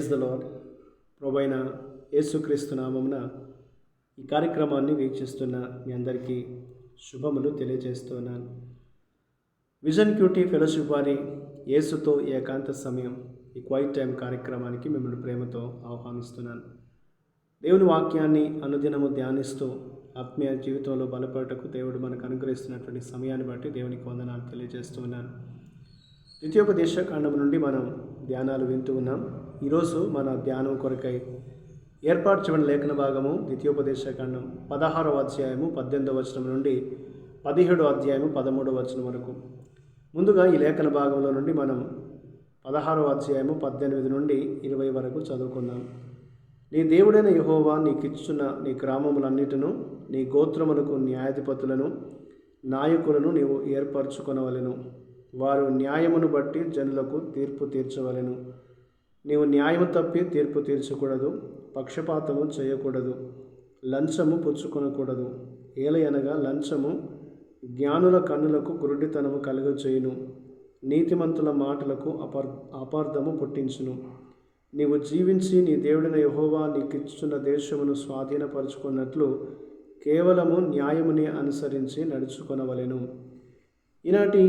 Praise the lord ప్రభైన యేసుక్రీస్తు నామమున ఈ కార్యక్రమాన్ని వీక్షిస్తున్న మీ అందరికీ శుభములు తెలియజేస్తున్నాను. విజన్ క్యూటీ ఫెలోషిప్ వారి యేసుతో ఏకాంత సమయం ఈ క్వైట్ టైం కార్యక్రమానికి మిమ్మల్ని ప్రేమతో ఆహ్వానిస్తున్నాను. దేవుని వాక్యాన్ని అనుదినము ధ్యానిస్తూ ఆత్మీయ జీవితంలో బలపడటకు దేవుడు మనకు అనుగ్రహిస్తున్నటువంటి సమయాన్ని బట్టి దేవునికి వందనాలు తెలియజేస్తున్నాను. ద్వితీయోపదేశ కాండం నుండి మనం ధ్యానాలు వింటూ ఉన్నాం. ఈరోజు మన ధ్యానం కొరకై ఏర్పాటు చేయబడిన లేఖన భాగము ద్వితీయోపదేశ ఖండం పదహారవ అధ్యాయము పద్దెనిమిదవ వచనం నుండి పదిహేడవ అధ్యాయము పదమూడవ వచనం వరకు. ముందుగా ఈ లేఖన భాగంలో నుండి మనం పదహారవ అధ్యాయము పద్దెనిమిది నుండి ఇరవై వరకు చదువుకుందాం. నీ దేవుడైన యహోవా నీకిచ్చున్న నీ గ్రామములన్నిటిను నీ గోత్రములకు న్యాయాధిపతులను నాయకులను నీవు ఏర్పరచుకొనవలెను. వారు న్యాయమును బట్టి జనులకు తీర్పు తీర్చవలెను. నీవు న్యాయము తప్పి తీర్పు తీర్చకూడదు పక్షపాతము చేయకూడదు లంచము పుచ్చుకొనకూడదు. ఏలయనగా లంచము జ్ఞానుల కన్నులకు గురుడితనము కలుగచేయును నీతిమంతుల మాటలకు అపర్ అపార్థము పుట్టించును. నీవు జీవించి నీ దేవుడిన యహోవా నీకిచ్చున్న దేశమును స్వాధీనపరుచుకున్నట్లు కేవలము న్యాయముని అనుసరించి నడుచుకొనవలెను. ఈనాటి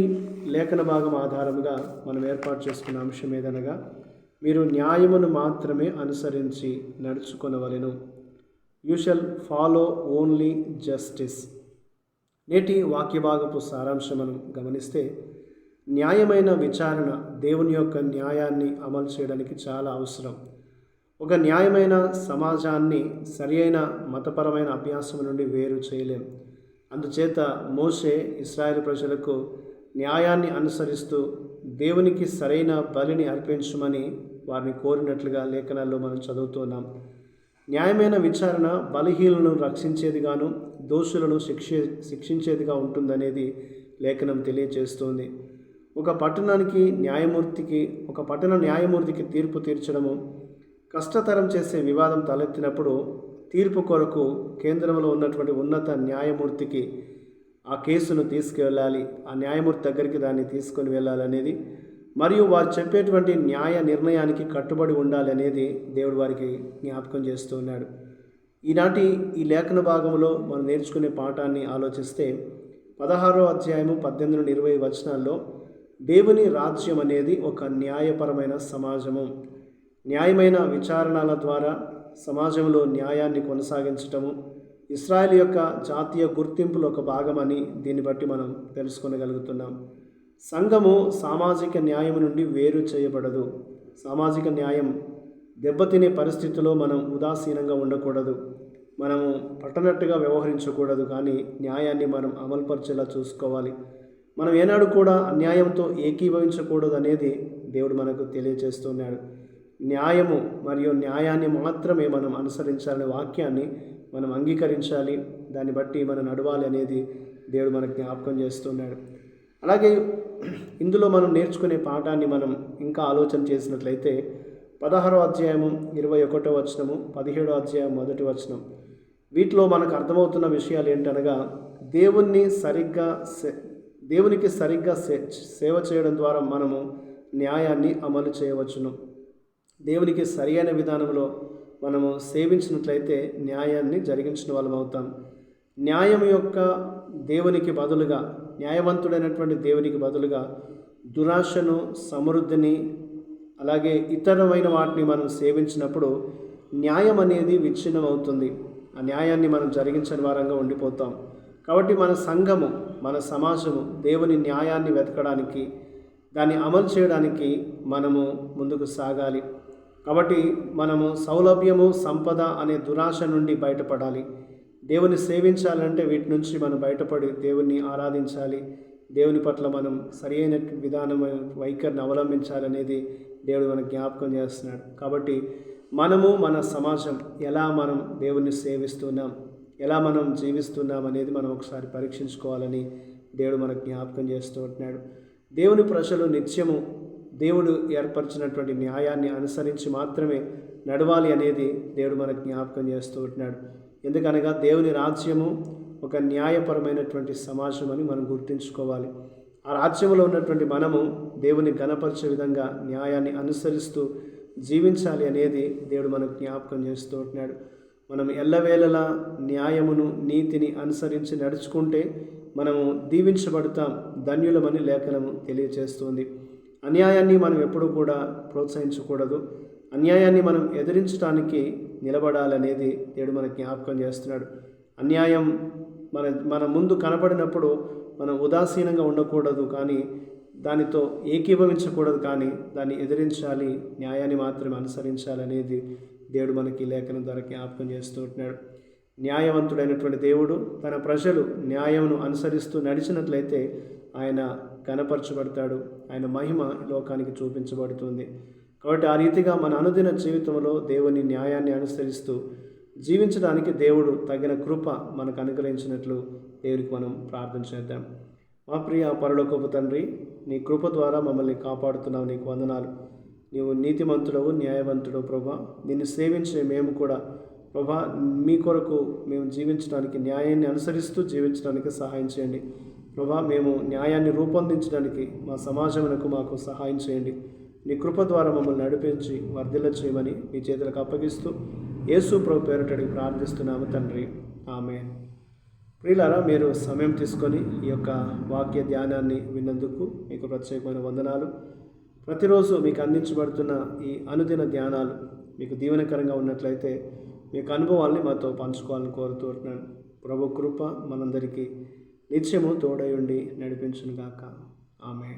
లేఖన భాగం ఆధారముగా మనం ఏర్పాటు చేసుకున్న అంశం ఏదనగా మీరు న్యాయమును మాత్రమే అనుసరించి నడుచుకొనవలెను. You shall follow only justice నేటి వాక్యభాగపు సారాంశం మనం గమనిస్తే న్యాయమైన విచారణ దేవుని యొక్క న్యాయాన్ని అమలు చేయడానికి చాలా అవసరం. ఒక న్యాయమైన సమాజాన్ని సరియైన మతపరమైన అభ్యాసం నుండి వేరు చేయలేం. అందుచేత మోసే ఇస్రాయేల్ ప్రజలకు న్యాయాన్ని అనుసరిస్తూ దేవునికి సరైన బలిని అర్పించమని వారిని కోరినట్లుగా లేఖనాల్లో మనం చదువుతున్నాం న్యాయమైన విచారణ బలహీనలను రక్షించేదిగాను దోషులను శిక్షే శిక్షించేదిగా ఉంటుందనేది లేఖనం తెలియజేస్తోంది. ఒక పట్టణానికి న్యాయమూర్తికి ఒక పట్టణ న్యాయమూర్తికి తీర్పు తీర్చడము కష్టతరం చేసే వివాదం తలెత్తినప్పుడు తీర్పు కొరకు కేంద్రంలో ఉన్నటువంటి ఉన్నత న్యాయమూర్తికి ఆ కేసును తీసుకువెళ్ళాలి ఆ న్యాయమూర్తి దగ్గరికి దాన్ని తీసుకొని వెళ్ళాలనేది మరియు వారు చెప్పేటువంటి న్యాయ నిర్ణయానికి కట్టుబడి ఉండాలి అనేది దేవుడు వారికి జ్ఞాపకం చేస్తూ ఉన్నాడు. ఈనాటి ఈ లేఖన భాగంలో మనం నేర్చుకునే పాఠాన్ని ఆలోచిస్తే పదహారో అధ్యాయము పద్దెనిమిది నుండి ఇరవై వచనాల్లో దేవుని రాజ్యం అనేది ఒక న్యాయపరమైన సమాజము. న్యాయమైన విచారణల ద్వారా సమాజంలో న్యాయాన్ని కొనసాగించటము ఇస్రాయెల్ యొక్క జాతీయ గుర్తింపులో ఒక భాగమని దీన్ని బట్టి మనం తెలుసుకొనగలుగుతున్నాం. సంఘము సామాజిక న్యాయం నుండి వేరు చేయబడదు. సామాజిక న్యాయం దెబ్బతినే పరిస్థితిలో మనం ఉదాసీనంగా ఉండకూడదు. మనము పట్టనట్టుగా వ్యవహరించకూడదు కానీ న్యాయాన్ని మనం అమలుపరిచేలా చూసుకోవాలి. మనం ఏనాడు కూడా అన్యాయంతో ఏకీభవించకూడదు అనేది దేవుడు మనకు తెలియజేస్తున్నాడు. న్యాయము మరియు న్యాయాన్ని మాత్రమే మనం అనుసరించాలనే వాక్యాన్ని మనం అంగీకరించాలి. దాన్ని బట్టి మనం నడవాలి అనేది దేవుడు మనకు జ్ఞాపకం చేస్తున్నాడు. అలాగే ఇందులో మనం నేర్చుకునే పాఠాన్ని మనం ఇంకా ఆలోచన చేసినట్లయితే పదహారో అధ్యాయము ఇరవై ఒకటో వచనము పదిహేడో అధ్యాయం మొదటి వచనం. వీటిలో మనకు అర్థమవుతున్న విషయాలు ఏంటనగా దేవుణ్ణి సరిగ్గా దేవునికి సరిగ్గా సేవ చేయడం ద్వారా మనము న్యాయాన్ని అమలు చేయవచ్చును. దేవునికి సరియైన విధానంలో మనము సేవించినట్లయితే న్యాయాన్ని జరిగించిన వాళ్ళం అవుతాం. న్యాయం యొక్క దేవునికి బదులుగా న్యాయవంతుడైనటువంటి దేవునికి బదులుగా దురాశను సమృద్ధిని అలాగే ఇతరమైన వాటిని మనం సేవించినప్పుడు న్యాయం అనేది విచ్ఛిన్నం అవుతుంది. ఆ న్యాయాన్ని మనం జరిగించని వారంగా ఉండిపోతాం. కాబట్టి మన సంఘము మన సమాజము దేవుని న్యాయాన్ని వెతకడానికి దాన్ని అమలు చేయడానికి మనము ముందుకు సాగాలి. కాబట్టి మనము సౌలభ్యము సంపద అనే దురాశ నుండి బయటపడాలి. దేవుని సేవించాలంటే వీటి నుంచి మనం బయటపడి దేవుణ్ణి ఆరాధించాలి. దేవుని పట్ల మనం సరైన విధానమైన వైఖరిని అవలంబించాలనేది దేవుడు మనకు జ్ఞాపకం చేస్తున్నాడు. కాబట్టి మనము మన సమాజం ఎలా మనం దేవుణ్ణి సేవిస్తున్నాం ఎలా మనం జీవిస్తున్నాం అనేది మనం ఒకసారి పరీక్షించుకోవాలని దేవుడు మనకు జ్ఞాపకం చేస్తూ ఉంటున్నాడు. దేవుని ప్రజలు నిత్యము దేవుడు ఏర్పరిచినటువంటి న్యాయాన్ని అనుసరించి మాత్రమే నడవాలి అనేది దేవుడు మనకు జ్ఞాపకం చేస్తూ ఉంటున్నాడు. ఎందుకనగా దేవుని రాజ్యము ఒక న్యాయపరమైనటువంటి సమాజం అని మనం గుర్తుంచుకోవాలి. ఆ రాజ్యంలో ఉన్నటువంటి మనము దేవుని గణపరిచే విధంగా న్యాయాన్ని అనుసరిస్తూ జీవించాలి అనేది దేవుడు మనకు జ్ఞాపకం చేస్తూ ఉంటున్నాడు. మనం ఎల్లవేళలా న్యాయమును నీతిని అనుసరించి నడుచుకుంటే మనము దీవించబడతాం ధన్యులమని లేఖనము తెలియచేస్తుంది. అన్యాయాన్ని మనం ఎప్పుడూ కూడా ప్రోత్సహించకూడదు. అన్యాయాన్ని మనం ఎదిరించడానికి నిలబడాలనేది దేవుడు మనకు జ్ఞాపకం చేస్తున్నాడు. అన్యాయం మన మన ముందు కనపడినప్పుడు మనం ఉదాసీనంగా ఉండకూడదు కానీ దానితో ఏకీభవించకూడదు కానీ దాన్ని ఎదిరించాలి న్యాయాన్ని మాత్రమే అనుసరించాలనేది దేవుడు మనకి లేఖనం ద్వారా జ్ఞాపకం చేస్తూ ఉంటున్నాడు. న్యాయవంతుడైనటువంటి దేవుడు తన ప్రజలు న్యాయమును అనుసరిస్తూ నడిచినట్లయితే ఆయన కనపరచబడతాడు. ఆయన మహిమ లోకానికి చూపించబడుతుంది. కాబట్టి ఆ రీతిగా మన అనుదిన జీవితంలో దేవుని న్యాయాన్ని అనుసరిస్తూ జీవించడానికి దేవుడు తగిన కృప మనకు అనుగ్రహించినట్లు దేవునికి మనం ప్రార్థన చేద్దాం. మా ప్రియ పరలోకపు తండ్రి నీ కృప ద్వారా మమ్మల్ని కాపాడుతున్నావు నీకు వందనాలు. నీవు నీతిమంతుడవు న్యాయవంతుడవు ప్రభా. నిన్ను సేవించే మేము కూడా ప్రభా మీ కొరకు మేము జీవించడానికి న్యాయాన్ని అనుసరిస్తూ జీవించడానికి సహాయం చేయండి. ప్రభా మేము న్యాయాన్ని రూపొందించడానికి మా సమాజమునకు మాకు సహాయం చేయండి. నీ కృప ద్వారా మమ్మల్ని నడిపించి వర్ధిల్ల చేయమని మీ చేతులకు అప్పగిస్తూ యేసు ప్రభు పేరటడికి ప్రార్థిస్తున్నాము తండ్రి. ఆమె ప్రియులారా మీరు సమయం తీసుకొని ఈ యొక్క వాక్య ధ్యానాన్ని విన్నందుకు మీకు ప్రత్యేకమైన వందనాలు. ప్రతిరోజు మీకు అందించబడుతున్న ఈ అనుదిన ధ్యానాలు మీకు దీవెనకరంగా ఉన్నట్లయితే మీకు అనుభవాల్ని మాతో పంచుకోవాలని కోరుతున్నాను ప్రభు కృప మనందరికీ నిత్యము తోడయుండి ఉండి నడిపించును గాక ఆమె